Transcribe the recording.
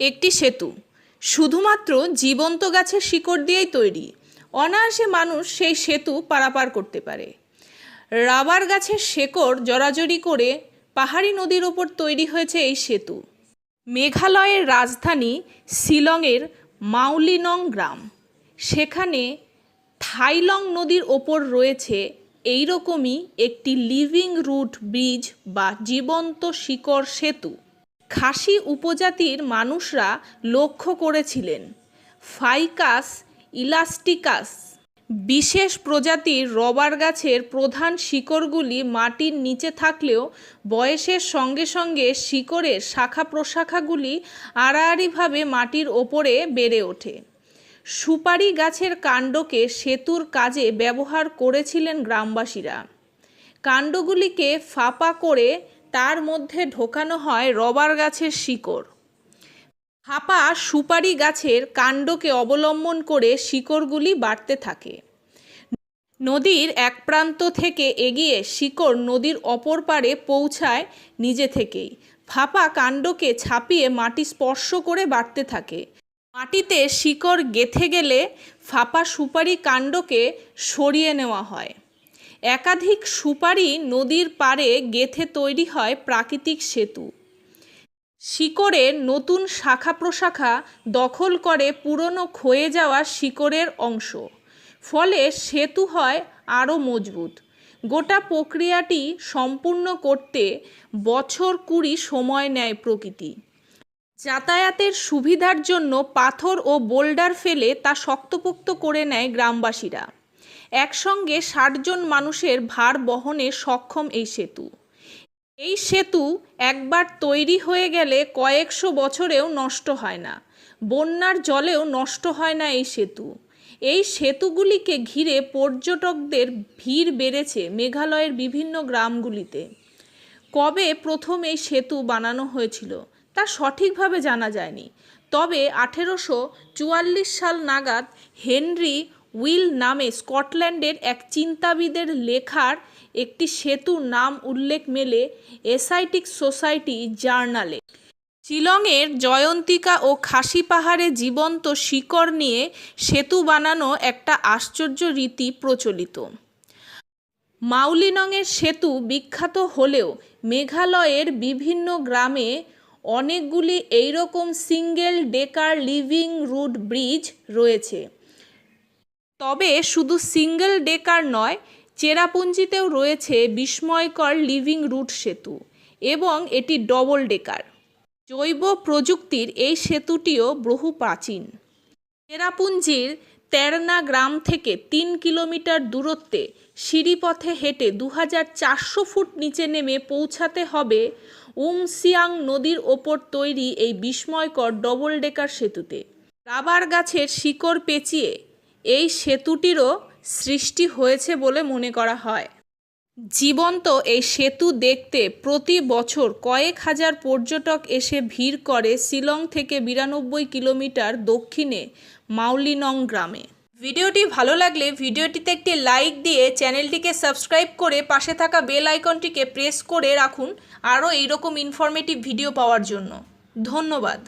একটি সেতু। শুধুমাত্র জীবন্ত গাছের শিকড় দিয়েই তৈরি। অনায়াসে মানুষ সেই সেতু পারাপার করতে পারে। রাবার গাছের শেকড় জড়াজড়ি করে পাহাড়ি নদীর ওপর তৈরি হয়েছে এই সেতু। মেঘালয়ের রাজধানী শিলংয়ের মাউলিনং গ্রাম। সেখানে থাইলং নদীর ওপর রয়েছে এইরকমই একটি লিভিং রুট ব্রিজ বা জীবন্ত শিকড় সেতু। খাসি উপজাতির মানুষরা লক্ষ্য করেছিলেন। ফাইকাস ইলাস্টিকাস, বিশেষ প্রজাতির রবার গাছের প্রধান শিকড়গুলি মাটির নিচে থাকলেও বয়সের সঙ্গে সঙ্গে শিকড়ের শাখা প্রশাখাগুলি আড়াআড়িভাবে মাটির ওপরে বেড়ে ওঠে। সুপারি গাছের কাণ্ডকে সেতুর কাজে ব্যবহার করেছিলেন গ্রামবাসীরা। কাণ্ডগুলিকে ফাঁপা করে তার মধ্যে ঢোকানো হয় রবার গাছের শিকড়। ফাঁপা সুপারি গাছের কাণ্ডকে অবলম্বন করে শিকড়গুলি বাড়তে থাকে। নদীর এক প্রান্ত থেকে এগিয়ে শিকড় নদীর অপর পারে পৌঁছায় নিজে থেকেই। ফাঁপা কাণ্ডকে ছাপিয়ে মাটি স্পর্শ করে বাড়তে থাকে। মাটিতে শিকড় গেথে গেলে ফাঁপা সুপারি কাণ্ডকে সরিয়ে নেওয়া হয়। একাধিক সুপারি নদীর পাড়ে গেথে তৈরি হয় প্রাকৃতিক সেতু। শিকড়ের নতুন শাখা প্রশাখা দখল করে পুরনো ক্ষয়ে যাওয়া শিকড়ের অংশ। ফলে সেতু হয় আরও মজবুত। গোটা প্রক্রিয়াটি সম্পূর্ণ করতে বছর কুড়ি সময় নেয় প্রকৃতি। যাতায়াতের সুবিধার জন্য পাথর ও বোল্ডার ফেলে তা শক্তপোক্ত করে নেয় গ্রামবাসীরা। একসঙ্গে ষাটজন মানুষের ভার বহনে সক্ষম এই সেতু। এই সেতু একবার তৈরি হয়ে গেলে কয়েকশো বছরেও নষ্ট হয় না। বন্যার জলেও নষ্ট হয় না এই সেতু। এই সেতুগুলিকে ঘিরে পর্যটকদের ভিড় বেড়েছে মেঘালয়ের বিভিন্ন গ্রামগুলিতে। কবে প্রথম এই সেতু বানানো হয়েছিল তা সঠিকভাবে জানা যায়নি। তবে আঠেরোশো চুয়াল্লিশ সাল নাগাদ হেনরি উইল নামে স্কটল্যান্ডের এক চিন্তাবিদের লেখার একটি সেতুর নাম উল্লেখ মেলে এসাইটিক সোসাইটি জার্নালে। শিলংয়ের জয়ন্তিকা ও খাসি পাহাড়ে জীবন্ত শিকড় নিয়ে সেতু বানানো একটা আশ্চর্য রীতি প্রচলিত। মাউলিনংয়ের সেতু বিখ্যাত হলেও মেঘালয়ের বিভিন্ন গ্রামে অনেকগুলি এইরকম single decker living root bridge রয়েছে। তবে শুধু সিঙ্গেল ডেকার নয়, চেরাপুঞ্জিতেও রয়েছে বিস্ময়কর লিভিং রুট সেতু এবং এটি ডবল ডেকার। জৈব প্রযুক্তির এই সেতুটিও বহু প্রাচীন। চেরাপুঞ্জির তেরনা গ্রাম থেকে তিন কিলোমিটার দূরত্বে সিঁড়িপথে হেঁটে দু হাজার চারশো ফুট নিচে নেমে পৌঁছাতে হবে উমসিয়াং নদীর ওপর তৈরি এই বিস্ময়কর ডবল ডেকার সেতুতে। রাবার গাছের শিকড় পেঁচিয়ে এই সেতুটিরও সৃষ্টি হয়েছে বলে মনে করা হয়। জীবন্ত এই সেতু দেখতে প্রতি বছর কয়েক হাজার পর্যটক এসে ভিড় করে শিলং থেকে বিরানব্বই কিলোমিটার দক্ষিণে মাউলিনং গ্রামে। ভিডিওটি ভালো লাগলে ভিডিওটিতে একটি লাইক দিয়ে চ্যানেলটিকে সাবস্ক্রাইব করে পাশে থাকা বেল আইকনটিকে প্রেস করে রাখুন আরও এইরকম ইনফরমেটিভ ভিডিও পাওয়ার জন্য। ধন্যবাদ।